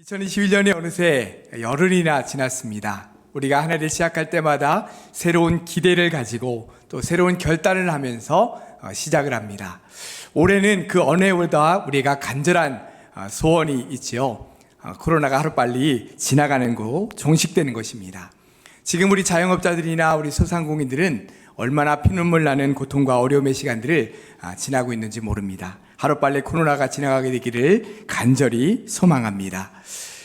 2021년이 어느새 열흘이나 지났습니다. 우리가 한 해를 시작할 때마다 새로운 기대를 가지고 또 새로운 결단을 하면서 어, 시작을 합니다. 올해는 그 어느 해보다 우리가 간절한 어, 소원이 있지요. 어, 코로나가 하루빨리 지나가는 거, 종식되는 것입니다. 지금 우리 자영업자들이나 우리 소상공인들은 얼마나 피눈물 나는 고통과 어려움의 시간들을 아, 지나고 있는지 모릅니다. 하루빨리 코로나가 지나가게 되기를 간절히 소망합니다.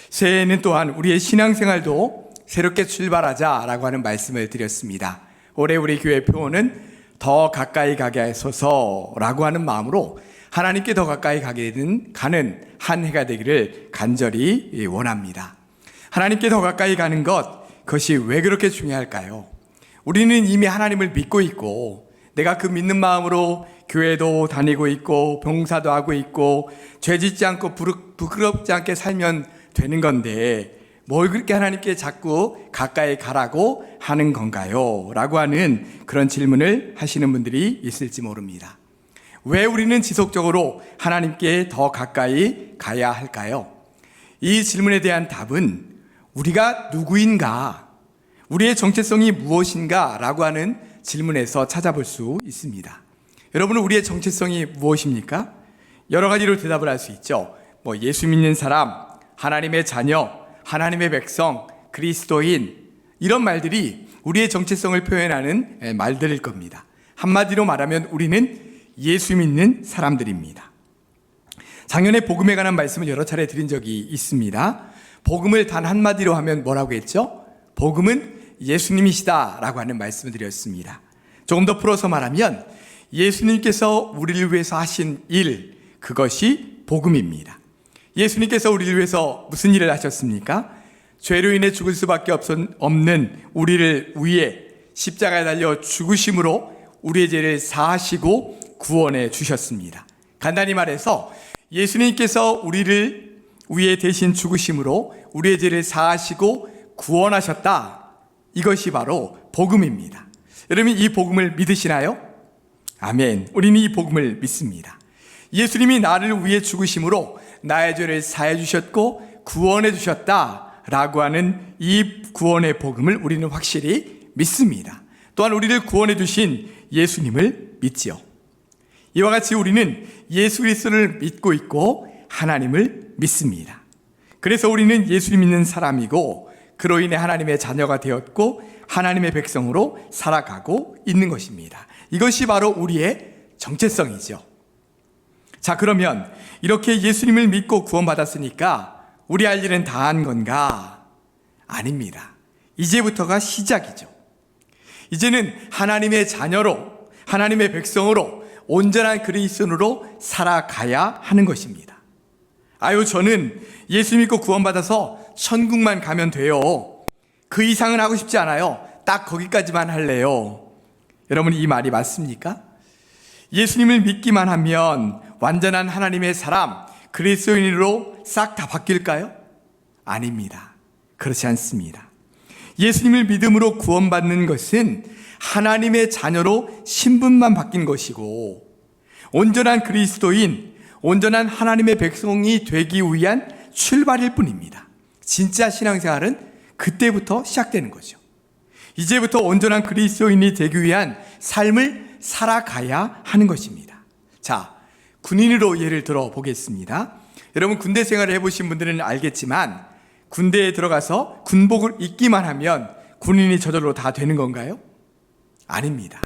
새해에는 또한 우리의 신앙생활도 새롭게 출발하자라고 하는 말씀을 드렸습니다. 올해 우리 교회 표어는 더 가까이 가게 하소서라고 하는 마음으로 하나님께 더 가까이 가게 되는 가는 한 해가 되기를 간절히 원합니다. 하나님께 더 가까이 가는 것, 그것이 왜 그렇게 중요할까요? 우리는 이미 하나님을 믿고 있고, 내가 그 믿는 마음으로 교회도 다니고 있고, 봉사도 하고 있고, 죄 짓지 않고 부끄- 부끄럽지 않게 살면 되는 건데, 뭘 그렇게 하나님께 자꾸 가까이 가라고 하는 건가요? 라고 하는 그런 질문을 하시는 분들이 있을지 모릅니다. 왜 우리는 지속적으로 하나님께 더 가까이 가야 할까요? 이 질문에 대한 답은 우리가 누구인가, 우리의 정체성이 무엇인가 라고 하는 질문에서 찾아볼 수 있습니다. 여러분은 우리의 정체성이 무엇입니까? 여러 가지로 대답을 할 수 있죠. 뭐 예수 믿는 사람, 하나님의 자녀, 하나님의 백성, 그리스도인 이런 말들이 우리의 정체성을 표현하는 에, 말들일 겁니다. 한마디로 말하면 우리는 예수 믿는 사람들입니다. 작년에 복음에 관한 말씀을 여러 차례 드린 적이 있습니다. 복음을 단 한마디로 하면 뭐라고 했죠? 복음은 예수님이시다라고 하는 말씀을 드렸습니다. 조금 더 풀어서 말하면 예수님께서 우리를 위해서 하신 일, 그것이 복음입니다. 예수님께서 우리를 위해서 무슨 일을 하셨습니까? 죄로 인해 죽을 수밖에 없- 없는 우리를 위해 십자가에 달려 죽으심으로 우리의 죄를 사하시고 구원해 주셨습니다. 간단히 말해서 예수님께서 우리를 위해 대신 죽으심으로 우리의 죄를 사하시고 구원하셨다. 이것이 바로 복음입니다. 여러분 이 복음을 믿으시나요? 아멘. 우리는 이 복음을 믿습니다. 예수님이 나를 위해 죽으심으로 나의 죄를 사해 주셨고 구원해 주셨다라고 하는 이 구원의 복음을 우리는 확실히 믿습니다. 또한 우리를 구원해 주신 예수님을 믿지요. 이와 같이 우리는 예수 그리스도를 믿고 있고 하나님을 믿습니다. 그래서 우리는 예수를 믿는 사람이고 그로 인해 하나님의 자녀가 되었고 하나님의 백성으로 살아가고 있는 것입니다. 이것이 바로 우리의 정체성이죠. 자, 그러면 이렇게 예수님을 믿고 구원받았으니까 우리 할 일은 다 한 건가? 아닙니다. 이제부터가 시작이죠. 이제는 하나님의 자녀로, 하나님의 백성으로, 온전한 그리스도로 살아가야 하는 것입니다. 아유, 저는 예수 믿고 구원받아서 천국만 가면 돼요. 그 이상은 하고 싶지 않아요. 딱 거기까지만 할래요. 여러분, 이 말이 맞습니까? 예수님을 믿기만 하면 완전한 하나님의 사람, 그리스도인으로 싹 다 바뀔까요? 아닙니다. 그렇지 않습니다. 예수님을 믿음으로 구원받는 것은 하나님의 자녀로 신분만 바뀐 것이고, 온전한 그리스도인, 온전한 하나님의 백성이 되기 위한 출발일 뿐입니다. 진짜 신앙생활은 그때부터 시작되는 거죠. 이제부터 온전한 그리스도인이 되기 위한 삶을 살아가야 하는 것입니다. 자, 군인으로 예를 들어 보겠습니다. 여러분 군대 생활을 해보신 분들은 알겠지만 군대에 들어가서 군복을 입기만 하면 군인이 저절로 다 되는 건가요? 아닙니다.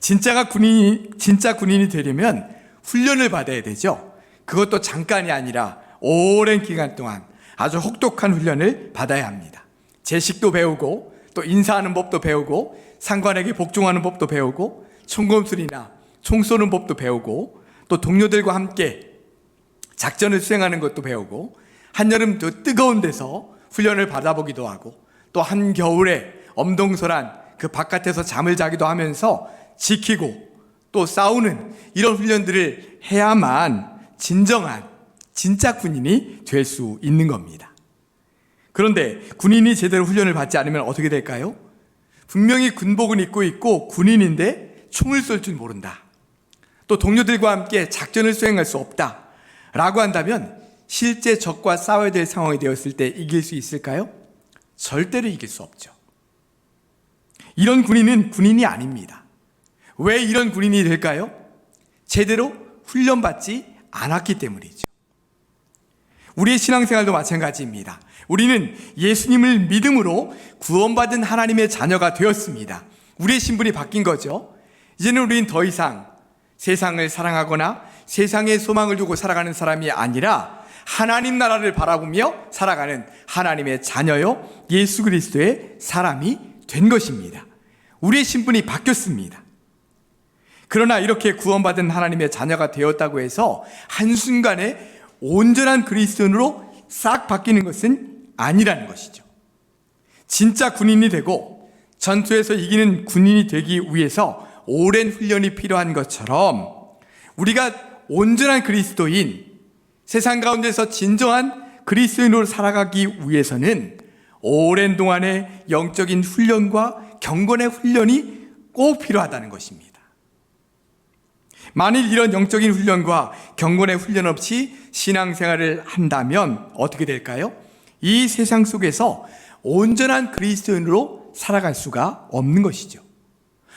진짜가 군인이 진짜 군인이 되려면 훈련을 받아야 되죠. 그것도 잠깐이 아니라 오랜 기간 동안 아주 혹독한 훈련을 받아야 합니다. 제식도 배우고 또 인사하는 법도 배우고 상관에게 복종하는 법도 배우고 총검술이나 총 쏘는 법도 배우고 또 동료들과 함께 작전을 수행하는 것도 배우고 한여름 또 뜨거운 데서 훈련을 받아보기도 하고 또 한겨울에 엄동설한 그 바깥에서 잠을 자기도 하면서 지키고 또 싸우는 이런 훈련들을 해야만 진정한 진짜 군인이 될 수 있는 겁니다. 그런데 군인이 제대로 훈련을 받지 않으면 어떻게 될까요? 분명히 군복은 입고 있고 군인인데 총을 쏠 줄 모른다. 또 동료들과 함께 작전을 수행할 수 없다. 라고 한다면 실제 적과 싸워야 될 상황이 되었을 때 이길 수 있을까요? 절대로 이길 수 없죠. 이런 군인은 군인이 아닙니다. 왜 이런 군인이 될까요? 제대로 훈련받지 않았기 때문이죠. 우리의 신앙생활도 마찬가지입니다. 우리는 예수님을 믿음으로 구원받은 하나님의 자녀가 되었습니다. 우리의 신분이 바뀐 거죠. 이제는 우리는 더 이상 세상을 사랑하거나 세상의 소망을 두고 살아가는 사람이 아니라 하나님 나라를 바라보며 살아가는 하나님의 자녀요 예수 그리스도의 사람이 된 것입니다. 우리의 신분이 바뀌었습니다. 그러나 이렇게 구원받은 하나님의 자녀가 되었다고 해서 한순간에 온전한 그리스도인으로 싹 바뀌는 것은 아니라는 것이죠. 진짜 군인이 되고 전투에서 이기는 군인이 되기 위해서 오랜 훈련이 필요한 것처럼 우리가 온전한 그리스도인, 세상 가운데서 진정한 그리스도인으로 살아가기 위해서는 오랜 동안의 영적인 훈련과 경건의 훈련이 꼭 필요하다는 것입니다. 만일 이런 영적인 훈련과 경건의 훈련 없이 신앙생활을 한다면 어떻게 될까요? 이 세상 속에서 온전한 그리스도인으로 살아갈 수가 없는 것이죠.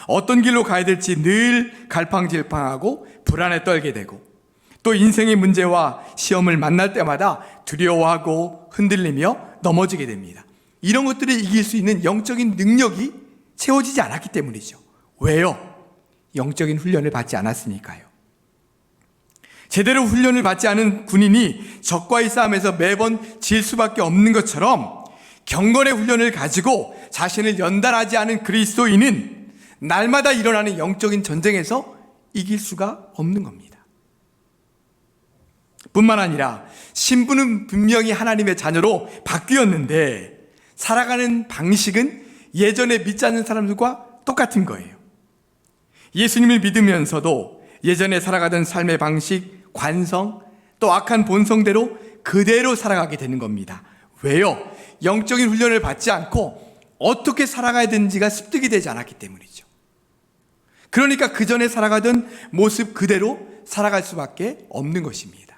어떤 길로 가야 될지 늘 갈팡질팡하고 불안에 떨게 되고 또 인생의 문제와 시험을 만날 때마다 두려워하고 흔들리며 넘어지게 됩니다. 이런 것들을 이길 수 있는 영적인 능력이 채워지지 않았기 때문이죠. 왜요? 영적인 훈련을 받지 않았으니까요. 제대로 훈련을 받지 않은 군인이 적과의 싸움에서 매번 질 수밖에 없는 것처럼 경건의 훈련을 가지고 자신을 연단하지 않은 그리스도인은 날마다 일어나는 영적인 전쟁에서 이길 수가 없는 겁니다. 뿐만 아니라 신부는 분명히 하나님의 자녀로 바뀌었는데 살아가는 방식은 예전에 믿지 않는 사람들과 똑같은 거예요. 예수님을 믿으면서도 예전에 살아가던 삶의 방식, 관성, 또 악한 본성대로 그대로 살아가게 되는 겁니다. 왜요? 영적인 훈련을 받지 않고 어떻게 살아가야 되는지가 습득이 되지 않았기 때문이죠. 그러니까 그 전에 살아가던 모습 그대로 살아갈 수밖에 없는 것입니다.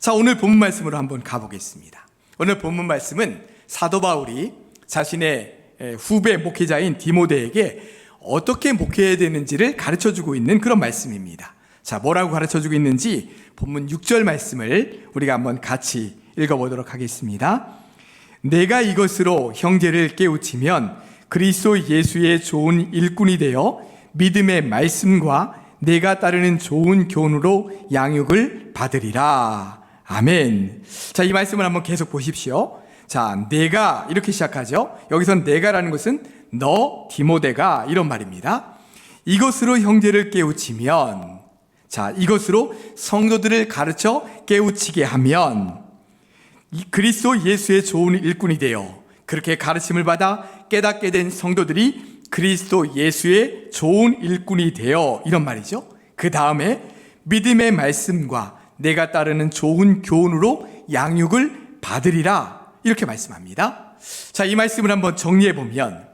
자, 오늘 본문 말씀으로 한번 가보겠습니다. 오늘 본문 말씀은 사도 바울이 자신의 후배 목회자인 디모데에게 어떻게 목회해야 되는지를 가르쳐 주고 있는 그런 말씀입니다. 자, 뭐라고 가르쳐 주고 있는지 본문 6절 말씀을 우리가 한번 같이 읽어 보도록 하겠습니다. 내가 이것으로 형제를 깨우치면 그리스도 예수의 좋은 일꾼이 되어 믿음의 말씀과 내가 따르는 좋은 교훈으로 양육을 받으리라. 아멘. 자, 이 말씀을 한번 계속 보십시오. 자, 내가 이렇게 시작하죠. 여기선 내가라는 것은 너 디모데가 이런 말입니다. 이것으로 형제를 깨우치면 자, 이것으로 성도들을 가르쳐 깨우치게 하면 그리스도 예수의 좋은 일꾼이 되어 그렇게 가르침을 받아 깨닫게 된 성도들이 그리스도 예수의 좋은 일꾼이 되어 이런 말이죠. 그 다음에 믿음의 말씀과 내가 따르는 좋은 교훈으로 양육을 받으리라 이렇게 말씀합니다. 자, 이 말씀을 한번 정리해 보면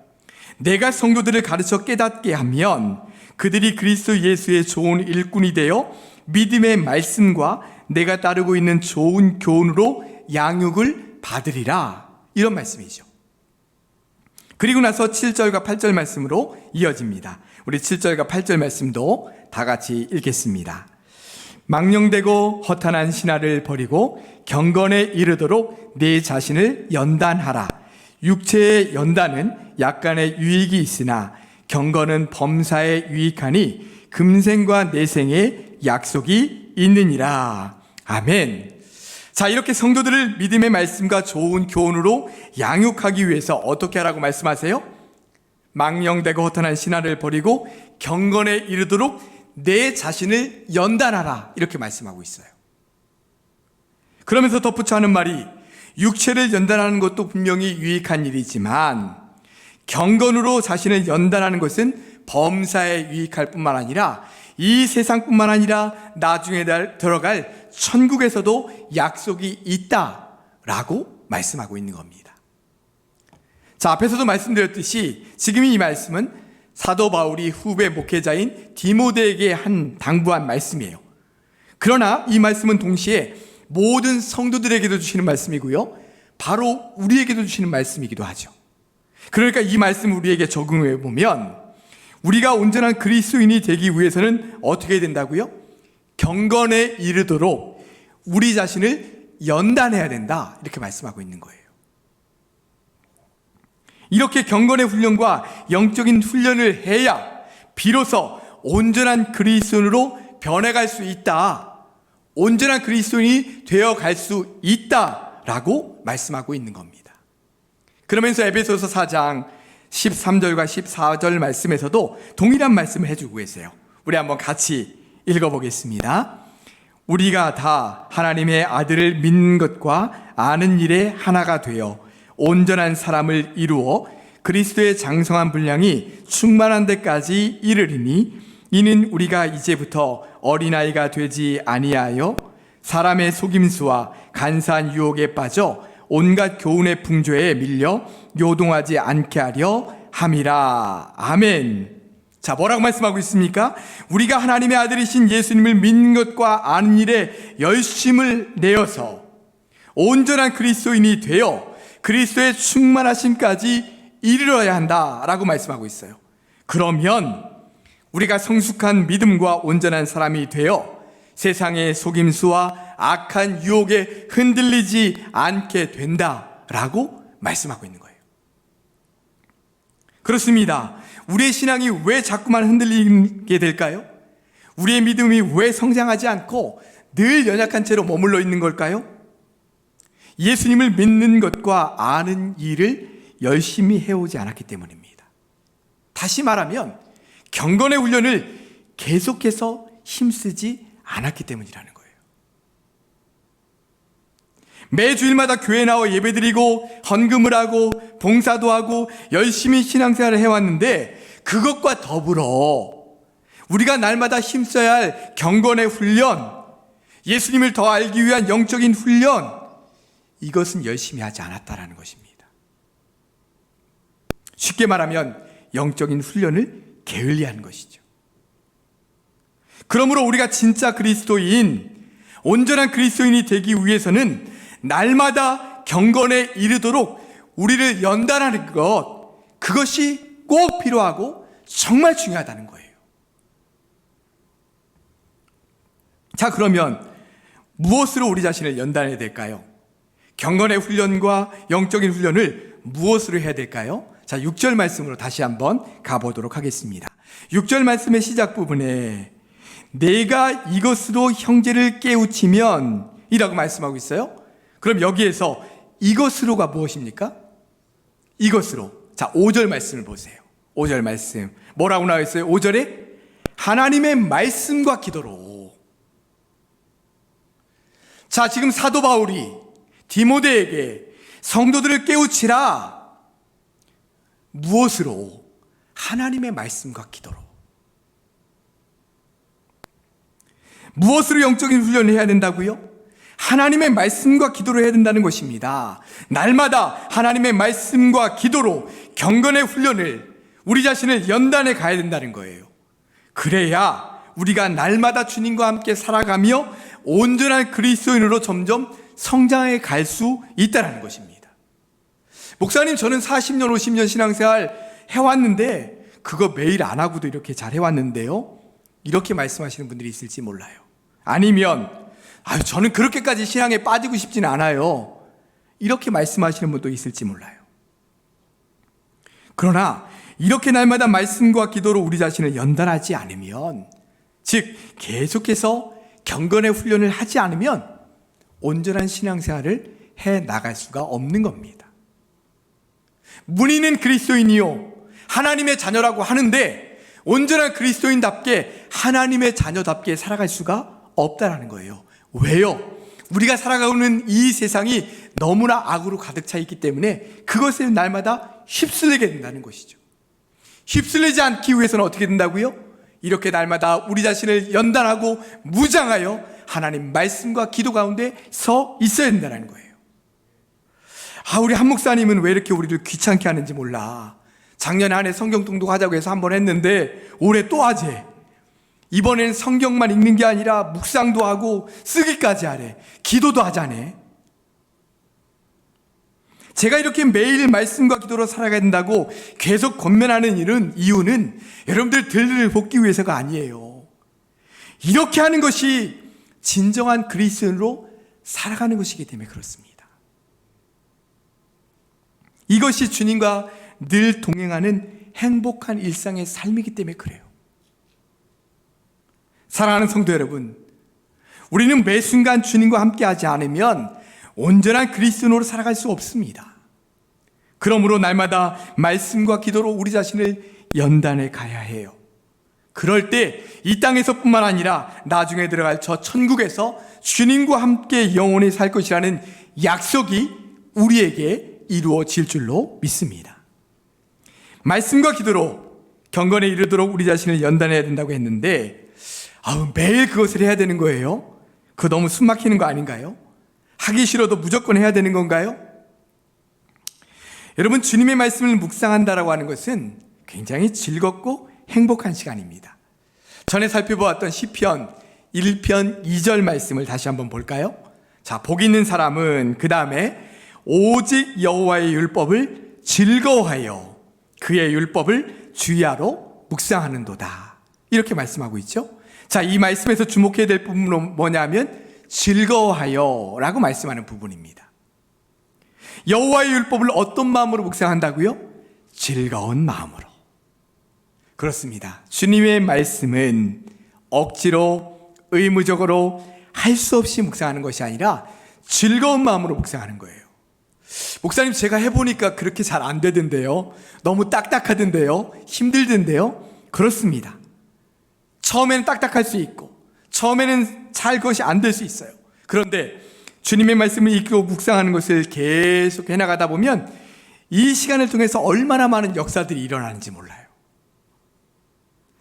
내가 성도들을 가르쳐 깨닫게 하면 그들이 그리스도 예수의 좋은 일꾼이 되어 믿음의 말씀과 내가 따르고 있는 좋은 교훈으로 양육을 받으리라. 이런 말씀이죠. 그리고 나서 7절과 8절 말씀으로 이어집니다. 우리 7절과 8절 말씀도 다 같이 읽겠습니다. 망령되고 허탄한 신화를 버리고 경건에 이르도록 내 자신을 연단하라. 육체의 연단은 약간의 유익이 있으나 경건은 범사에 유익하니 금생과 내생에 약속이 있느니라. 아멘. 자, 이렇게 성도들을 믿음의 말씀과 좋은 교훈으로 양육하기 위해서 어떻게 하라고 말씀하세요? 망령되고 허탄한 신화를 버리고 경건에 이르도록 내 자신을 연단하라. 이렇게 말씀하고 있어요. 그러면서 덧붙여 하는 말이 육체를 연단하는 것도 분명히 유익한 일이지만 경건으로 자신을 연단하는 것은 범사에 유익할 뿐만 아니라 이 세상뿐만 아니라 나중에 들어갈 천국에서도 약속이 있다라고 말씀하고 있는 겁니다. 자, 앞에서도 말씀드렸듯이 지금 이 말씀은 사도 바울이 후배 목회자인 디모데에게 한 당부한 말씀이에요. 그러나 이 말씀은 동시에 모든 성도들에게도 주시는 말씀이고요. 바로 우리에게도 주시는 말씀이기도 하죠. 그러니까 이 말씀 우리에게 적용해 보면 우리가 온전한 그리스도인이 되기 위해서는 어떻게 된다고요? 경건에 이르도록 우리 자신을 연단해야 된다. 이렇게 말씀하고 있는 거예요. 이렇게 경건의 훈련과 영적인 훈련을 해야 비로소 온전한 그리스도인으로 변해갈 수 있다. 온전한 그리스도인이 되어 갈 수 있다라고 말씀하고 있는 겁니다. 그러면서 에베소서 4장 13절과 14절 말씀에서도 동일한 말씀을 해주고 계세요. 우리 한번 같이 읽어보겠습니다. 우리가 다 하나님의 아들을 믿는 것과 아는 일에 하나가 되어 온전한 사람을 이루어 그리스도의 장성한 분량이 충만한 데까지 이르리니 이는 우리가 이제부터 어린아이가 되지 아니하여 사람의 속임수와 간사한 유혹에 빠져 온갖 교훈의 풍조에 밀려 요동하지 않게 하려 함이라. 아멘. 자, 뭐라고 말씀하고 있습니까? 우리가 하나님의 아들이신 예수님을 믿는 것과 아는 일에 열심을 내어서 온전한 그리스도인이 되어 그리스도의 충만하심까지 이르러야 한다라고 말씀하고 있어요. 그러면 우리가 성숙한 믿음과 온전한 사람이 되어 세상의 속임수와 악한 유혹에 흔들리지 않게 된다라고 말씀하고 있는 거예요. 그렇습니다. 우리의 신앙이 왜 자꾸만 흔들리게 될까요? 우리의 믿음이 왜 성장하지 않고 늘 연약한 채로 머물러 있는 걸까요? 예수님을 믿는 것과 아는 일을 열심히 해오지 않았기 때문입니다. 다시 말하면 경건의 훈련을 계속해서 힘쓰지 않았기 때문이라는 거예요. 매 주일마다 교회 나와 예배드리고 헌금을 하고 봉사도 하고 열심히 신앙생활을 해왔는데 그것과 더불어 우리가 날마다 힘써야 할 경건의 훈련, 예수님을 더 알기 위한 영적인 훈련, 이것은 열심히 하지 않았다라는 것입니다. 쉽게 말하면 영적인 훈련을 게을리한 것이죠. 그러므로 우리가 진짜 그리스도인, 온전한 그리스도인이 되기 위해서는 날마다 경건에 이르도록 우리를 연단하는 것, 그것이 꼭 필요하고 정말 중요하다는 거예요. 자, 그러면 무엇으로 우리 자신을 연단해야 될까요? 경건의 훈련과 영적인 훈련을 무엇으로 해야 될까요? 자, 6절 말씀으로 다시 한번 가보도록 하겠습니다. 6절 말씀의 시작 부분에 내가 이것으로 형제를 깨우치면 이라고 말씀하고 있어요. 그럼 여기에서 이것으로가 무엇입니까? 이것으로. 자, 5절 말씀을 보세요. 5절 말씀. 뭐라고 나와 있어요? 5절에 하나님의 말씀과 기도로. 자, 지금 사도 바울이 디모데에게 성도들을 깨우치라. 무엇으로? 하나님의 말씀과 기도로. 무엇으로 영적인 훈련을 해야 된다고요? 하나님의 말씀과 기도로 해야 된다는 것입니다. 날마다 하나님의 말씀과 기도로 경건의 훈련을 우리 자신을 연단해 가야 된다는 거예요. 그래야 우리가 날마다 주님과 함께 살아가며 온전한 그리스도인으로 점점 성장해 갈 수 있다는 것입니다. 목사님, 저는 40년, 50년 신앙생활 해왔는데, 그거 매일 안 하고도 이렇게 잘 해왔는데요? 이렇게 말씀하시는 분들이 있을지 몰라요. 아니면, 아유, 저는 그렇게까지 신앙에 빠지고 싶지는 않아요. 이렇게 말씀하시는 분도 있을지 몰라요. 그러나, 이렇게 날마다 말씀과 기도로 우리 자신을 연단하지 않으면, 즉, 계속해서 경건의 훈련을 하지 않으면, 온전한 신앙생활을 해 나갈 수가 없는 겁니다. 문의는 그리스도인이요. 하나님의 자녀라고 하는데 온전한 그리스도인답게 하나님의 자녀답게 살아갈 수가 없다라는 거예요. 왜요? 우리가 살아가는 이 세상이 너무나 악으로 가득 차 있기 때문에 그것에 날마다 휩쓸리게 된다는 것이죠. 휩쓸리지 않기 위해서는 어떻게 된다고요? 이렇게 날마다 우리 자신을 연단하고 무장하여 하나님 말씀과 기도 가운데 서 있어야 된다는 거예요. 아, 우리 한 목사님은 왜 이렇게 우리를 귀찮게 하는지 몰라. 작년에 한해 성경 통독하자고 해서 한 번 했는데 올해 또 하재. 이번엔 성경만 읽는 게 아니라 묵상도 하고 쓰기까지 하래. 기도도 하자네. 제가 이렇게 매일 말씀과 기도로 살아가야 된다고 계속 권면하는 일은 이유는 여러분들 들을 복기 위해서가 아니에요. 이렇게 하는 것이 진정한 그리스도인으로 살아가는 것이기 때문에 그렇습니다. 이것이 주님과 늘 동행하는 행복한 일상의 삶이기 때문에 그래요. 사랑하는 성도 여러분, 우리는 매 순간 주님과 함께 하지 않으면 온전한 그리스도인으로 살아갈 수 없습니다. 그러므로 날마다 말씀과 기도로 우리 자신을 연단해 가야 해요. 그럴 때 이 땅에서뿐만 아니라 나중에 들어갈 저 천국에서 주님과 함께 영원히 살 것이라는 약속이 우리에게 이루어질 줄로 믿습니다. 말씀과 기도로 경건에 이르도록 우리 자신을 연단해야 된다고 했는데 아우 매일 그것을 해야 되는 거예요? 그거 너무 숨 막히는 거 아닌가요? 하기 싫어도 무조건 해야 되는 건가요? 여러분 주님의 말씀을 묵상한다라고 하는 것은 굉장히 즐겁고 행복한 시간입니다. 전에 살펴보았던 시편 1편 2절 말씀을 다시 한번 볼까요? 자, 복 있는 사람은 그 다음에 오직 여호와의 율법을 즐거워하여 그의 율법을 주야로 묵상하는도다. 이렇게 말씀하고 있죠. 자, 이 말씀에서 주목해야 될 부분은 뭐냐면 즐거워하여라고 말씀하는 부분입니다. 여호와의 율법을 어떤 마음으로 묵상한다고요? 즐거운 마음으로. 그렇습니다. 주님의 말씀은 억지로 의무적으로 할 수 없이 묵상하는 것이 아니라 즐거운 마음으로 묵상하는 거예요. 목사님 제가 해보니까 그렇게 잘 안 되던데요. 너무 딱딱하던데요. 힘들던데요. 그렇습니다. 처음에는 딱딱할 수 있고 처음에는 잘 것이 안 될 수 있어요. 그런데 주님의 말씀을 읽고 묵상하는 것을 계속 해나가다 보면 이 시간을 통해서 얼마나 많은 역사들이 일어나는지 몰라요.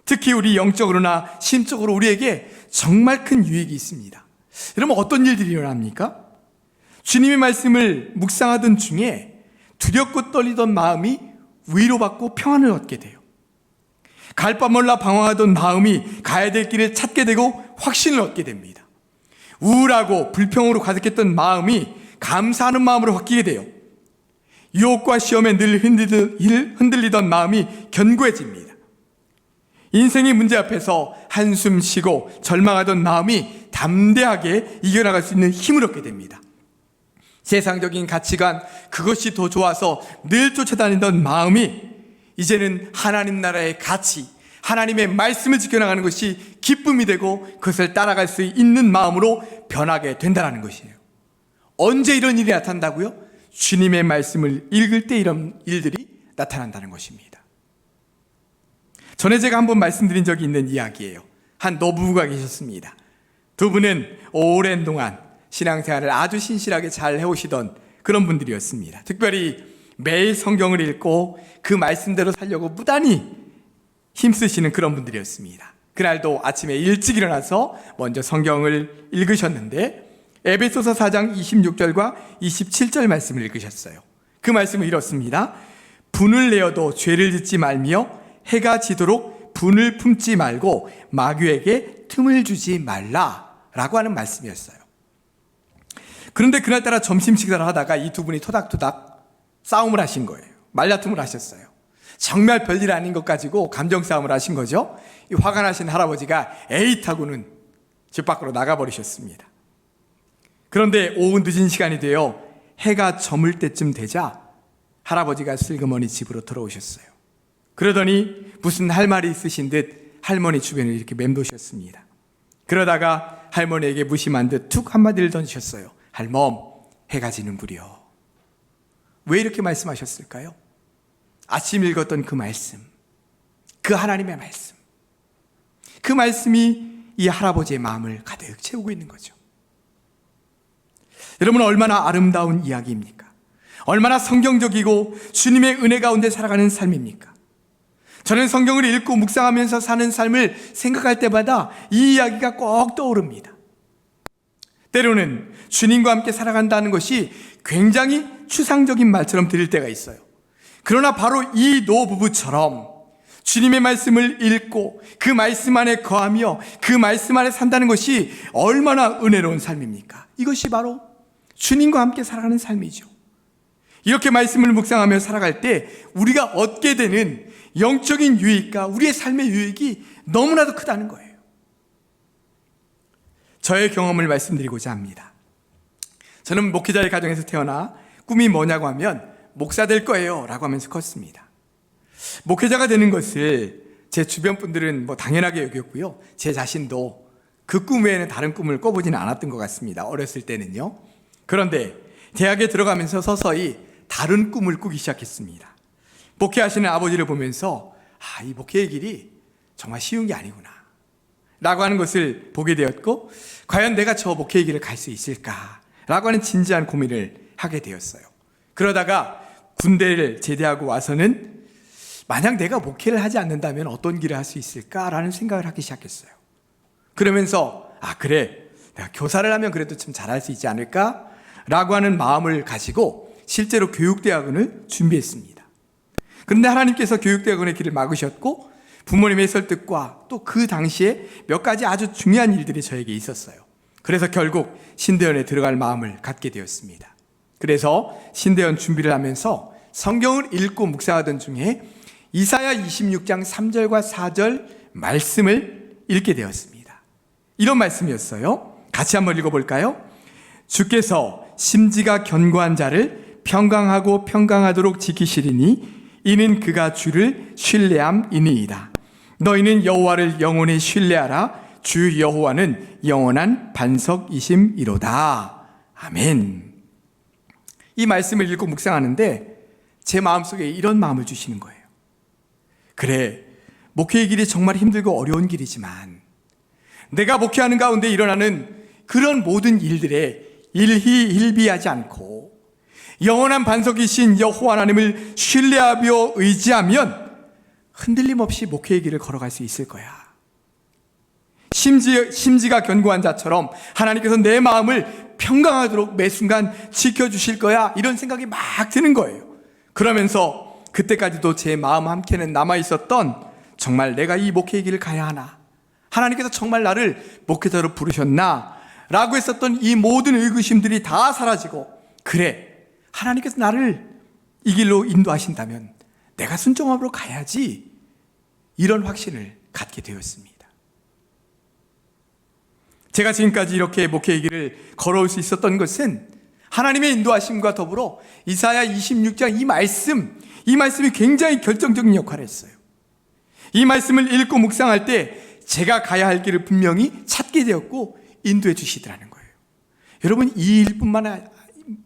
특히 우리 영적으로나 심적으로 우리에게 정말 큰 유익이 있습니다. 여러분 어떤 일들이 일어납니까? 주님의 말씀을 묵상하던 중에 두렵고 떨리던 마음이 위로받고 평안을 얻게 돼요. 갈바 몰라 방황하던 마음이 가야 될 길을 찾게 되고 확신을 얻게 됩니다. 우울하고 불평으로 가득했던 마음이 감사하는 마음으로 바뀌게 돼요. 유혹과 시험에 늘 흔들리던 마음이 견고해집니다. 인생의 문제 앞에서 한숨 쉬고 절망하던 마음이 담대하게 이겨나갈 수 있는 힘을 얻게 됩니다. 세상적인 가치관, 그것이 더 좋아서 늘 쫓아다니던 마음이 이제는 하나님 나라의 가치, 하나님의 말씀을 지켜나가는 것이 기쁨이 되고 그것을 따라갈 수 있는 마음으로 변하게 된다는 것이에요. 언제 이런 일이 나타난다고요? 주님의 말씀을 읽을 때 이런 일들이 나타난다는 것입니다. 전에 제가 한번 말씀드린 적이 있는 이야기예요. 한 노부부가 계셨습니다. 두 분은 오랜 동안 신앙생활을 아주 신실하게 잘 해오시던 그런 분들이었습니다. 특별히 매일 성경을 읽고 그 말씀대로 살려고 무단히 힘쓰시는 그런 분들이었습니다. 그날도 아침에 일찍 일어나서 먼저 성경을 읽으셨는데 에베소서 4장 26절과 27절 말씀을 읽으셨어요. 그 말씀은 이렇습니다. 분을 내어도 죄를 짓지 말며 해가 지도록 분을 품지 말고 마귀에게 틈을 주지 말라라고 하는 말씀이었어요. 그런데 그날따라 점심 식사를 하다가 이 두 분이 토닥토닥 싸움을 하신 거예요. 말다툼을 하셨어요. 정말 별일 아닌 것 가지고 감정 싸움을 하신 거죠. 이 화가 나신 할아버지가 에잇하고는 집 밖으로 나가버리셨습니다. 그런데 오후 늦은 시간이 되어 해가 저물 때쯤 되자 할아버지가 슬그머니 집으로 들어오셨어요. 그러더니 무슨 할 말이 있으신 듯 할머니 주변을 이렇게 맴도셨습니다. 그러다가 할머니에게 무심한 듯 툭 한마디를 던지셨어요. 할멈, 해가 지는구려. 왜 이렇게 말씀하셨을까요? 아침 읽었던 그 말씀, 그 하나님의 말씀, 그 말씀이 이 할아버지의 마음을 가득 채우고 있는 거죠. 여러분, 얼마나 아름다운 이야기입니까? 얼마나 성경적이고 주님의 은혜 가운데 살아가는 삶입니까? 저는 성경을 읽고 묵상하면서 사는 삶을 생각할 때마다 이 이야기가 꼭 떠오릅니다. 때로는 주님과 함께 살아간다는 것이 굉장히 추상적인 말처럼 들릴 때가 있어요. 그러나 바로 이 노부부처럼 주님의 말씀을 읽고 그 말씀 안에 거하며 그 말씀 안에 산다는 것이 얼마나 은혜로운 삶입니까? 이것이 바로 주님과 함께 살아가는 삶이죠. 이렇게 말씀을 묵상하며 살아갈 때 우리가 얻게 되는 영적인 유익과 우리의 삶의 유익이 너무나도 크다는 거예요. 저의 경험을 말씀드리고자 합니다. 저는 목회자의 가정에서 태어나 꿈이 뭐냐고 하면 목사 될 거예요 라고 하면서 컸습니다. 목회자가 되는 것을 제 주변 분들은 뭐 당연하게 여겼고요. 제 자신도 그 꿈 외에는 다른 꿈을 꿔보지는 않았던 것 같습니다. 어렸을 때는요. 그런데 대학에 들어가면서 서서히 다른 꿈을 꾸기 시작했습니다. 목회하시는 아버지를 보면서 아, 이 목회의 길이 정말 쉬운 게 아니구나. 라고 하는 것을 보게 되었고, 과연 내가 저 목회의 길을 갈 수 있을까? 라고 하는 진지한 고민을 하게 되었어요. 그러다가 군대를 제대하고 와서는 만약 내가 목회를 하지 않는다면 어떤 길을 할 수 있을까라는 생각을 하기 시작했어요. 그러면서 아 그래 내가 교사를 하면 그래도 좀 잘할 수 있지 않을까 라고 하는 마음을 가지고 실제로 교육대학원을 준비했습니다. 그런데 하나님께서 교육대학원의 길을 막으셨고 부모님의 설득과 또 그 당시에 몇 가지 아주 중요한 일들이 저에게 있었어요. 그래서 결국 신대원에 들어갈 마음을 갖게 되었습니다. 그래서 신대원 준비를 하면서 성경을 읽고 묵상하던 중에 이사야 26장 3절과 4절 말씀을 읽게 되었습니다. 이런 말씀이었어요. 같이 한번 읽어볼까요? 주께서 심지가 견고한 자를 평강하고 평강하도록 지키시리니 이는 그가 주를 신뢰함이니이다. 너희는 여호와를 영원히 신뢰하라. 주 여호와는 영원한 반석이심이로다. 아멘. 이 말씀을 읽고 묵상하는데 제 마음속에 이런 마음을 주시는 거예요. 그래, 목회의 길이 정말 힘들고 어려운 길이지만 내가 목회하는 가운데 일어나는 그런 모든 일들에 일희일비하지 않고 영원한 반석이신 여호와 하나님을 신뢰하며 의지하면 흔들림 없이 목회의 길을 걸어갈 수 있을 거야. 심지, 심지가 견고한 자처럼 하나님께서 내 마음을 평강하도록 매 순간 지켜주실 거야. 이런 생각이 막 드는 거예요. 그러면서 그때까지도 제 마음 한켠에 남아 있었던 정말 내가 이 목회의 길을 가야 하나. 하나님께서 정말 나를 목회자로 부르셨나? 라고 했었던 이 모든 의구심들이 다 사라지고, 그래. 하나님께서 나를 이 길로 인도하신다면 내가 순종함으로 가야지. 이런 확신을 갖게 되었습니다. 제가 지금까지 이렇게 목회의 길을 걸어올 수 있었던 것은 하나님의 인도하심과 더불어 이사야 26장 이 말씀, 이 말씀이 굉장히 결정적인 역할을 했어요. 이 말씀을 읽고 묵상할 때 제가 가야 할 길을 분명히 찾게 되었고 인도해 주시더라는 거예요. 여러분 이 일뿐만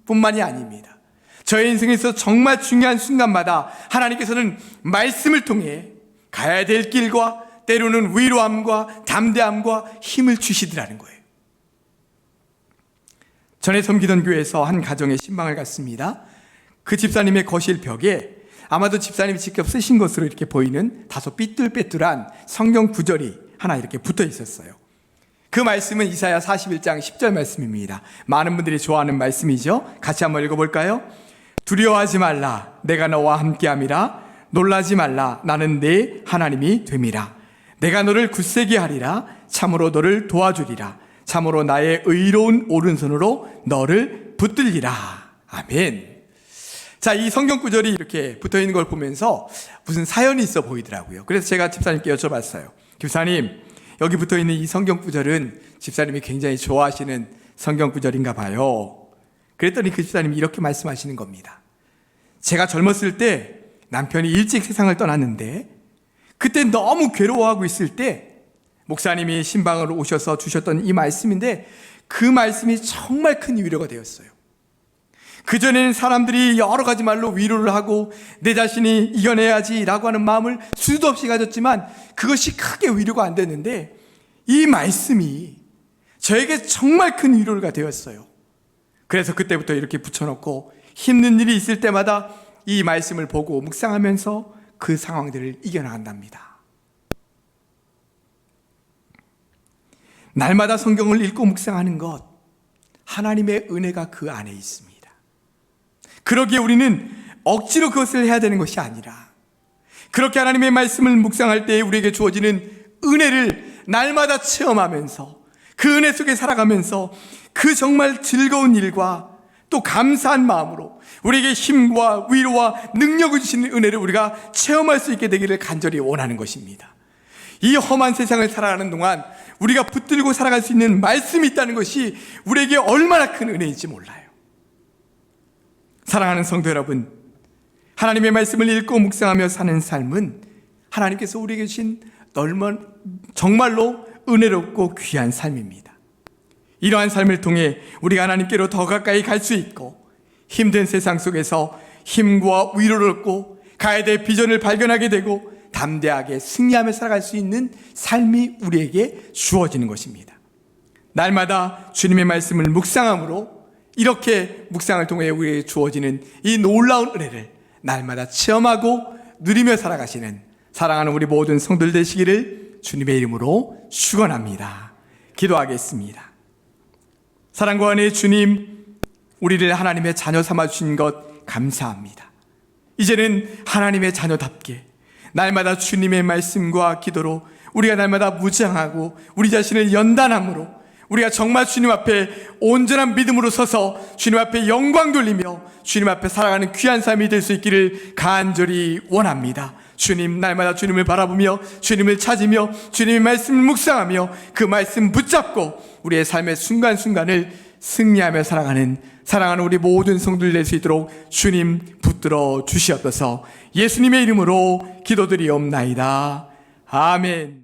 뿐만이 아닙니다. 저의 인생에서 정말 중요한 순간마다 하나님께서는 말씀을 통해 가야 될 길과 때로는 위로함과 담대함과 힘을 주시더라는 거예요. 전에 섬기던 교회에서 한 가정에 신방을 갔습니다. 그 집사님의 거실 벽에 아마도 집사님이 직접 쓰신 것으로 이렇게 보이는 다소 삐뚤빼뚤한 성경 구절이 하나 이렇게 붙어 있었어요. 그 말씀은 이사야 41장 10절 말씀입니다. 많은 분들이 좋아하는 말씀이죠. 같이 한번 읽어볼까요? 두려워하지 말라. 내가 너와 함께함이라. 놀라지 말라. 나는 내 하나님이 됨이라. 내가 너를 굳세게 하리라. 참으로 너를 도와주리라. 참으로 나의 의로운 오른손으로 너를 붙들리라. 아멘. 자, 이 성경 구절이 이렇게 붙어 있는 걸 보면서 무슨 사연이 있어 보이더라고요. 그래서 제가 집사님께 여쭤봤어요. 집사님, 여기 붙어 있는 이 성경 구절은 집사님이 굉장히 좋아하시는 성경 구절인가 봐요. 그랬더니 그 집사님이 이렇게 말씀하시는 겁니다. 제가 젊었을 때 남편이 일찍 세상을 떠났는데 그때 너무 괴로워하고 있을 때 목사님이 신방으로 오셔서 주셨던 이 말씀인데 그 말씀이 정말 큰 위로가 되었어요. 그전에는 사람들이 여러 가지 말로 위로를 하고 내 자신이 이겨내야지 라고 하는 마음을 수도 없이 가졌지만 그것이 크게 위로가 안 됐는데 이 말씀이 저에게 정말 큰 위로가 되었어요. 그래서 그때부터 이렇게 붙여놓고 힘든 일이 있을 때마다 이 말씀을 보고 묵상하면서 그 상황들을 이겨나간답니다. 날마다 성경을 읽고 묵상하는 것, 하나님의 은혜가 그 안에 있습니다. 그러기에 우리는 억지로 그것을 해야 되는 것이 아니라 그렇게 하나님의 말씀을 묵상할 때 우리에게 주어지는 은혜를 날마다 체험하면서 그 은혜 속에 살아가면서 그 정말 즐거운 일과 또 감사한 마음으로 우리에게 힘과 위로와 능력을 주시는 은혜를 우리가 체험할 수 있게 되기를 간절히 원하는 것입니다. 이 험한 세상을 살아가는 동안 우리가 붙들고 살아갈 수 있는 말씀이 있다는 것이 우리에게 얼마나 큰 은혜인지 몰라요. 사랑하는 성도 여러분, 하나님의 말씀을 읽고 묵상하며 사는 삶은 하나님께서 우리에게 주신 정말로 은혜롭고 귀한 삶입니다. 이러한 삶을 통해 우리가 하나님께로 더 가까이 갈 수 있고 힘든 세상 속에서 힘과 위로를 얻고 가야 될 비전을 발견하게 되고 담대하게 승리하며 살아갈 수 있는 삶이 우리에게 주어지는 것입니다. 날마다 주님의 말씀을 묵상함으로 이렇게 묵상을 통해 우리에게 주어지는 이 놀라운 은혜를 날마다 체험하고 누리며 살아가시는 사랑하는 우리 모든 성들 되시기를 주님의 이름으로 축원합니다. 기도하겠습니다. 사랑과 은혜의 주님, 우리를 하나님의 자녀 삼아 주신 것 감사합니다. 이제는 하나님의 자녀답게 날마다 주님의 말씀과 기도로 우리가 날마다 무장하고 우리 자신을 연단함으로 우리가 정말 주님 앞에 온전한 믿음으로 서서 주님 앞에 영광 돌리며 주님 앞에 살아가는 귀한 삶이 될 수 있기를 간절히 원합니다. 주님 날마다 주님을 바라보며 주님을 찾으며 주님의 말씀을 묵상하며 그 말씀 붙잡고 우리의 삶의 순간순간을 승리하며 살아가는 사랑하는 우리 모든 성들 될 수 있도록 주님 붙들어 주시옵소서 예수님의 이름으로 기도드리옵나이다. 아멘.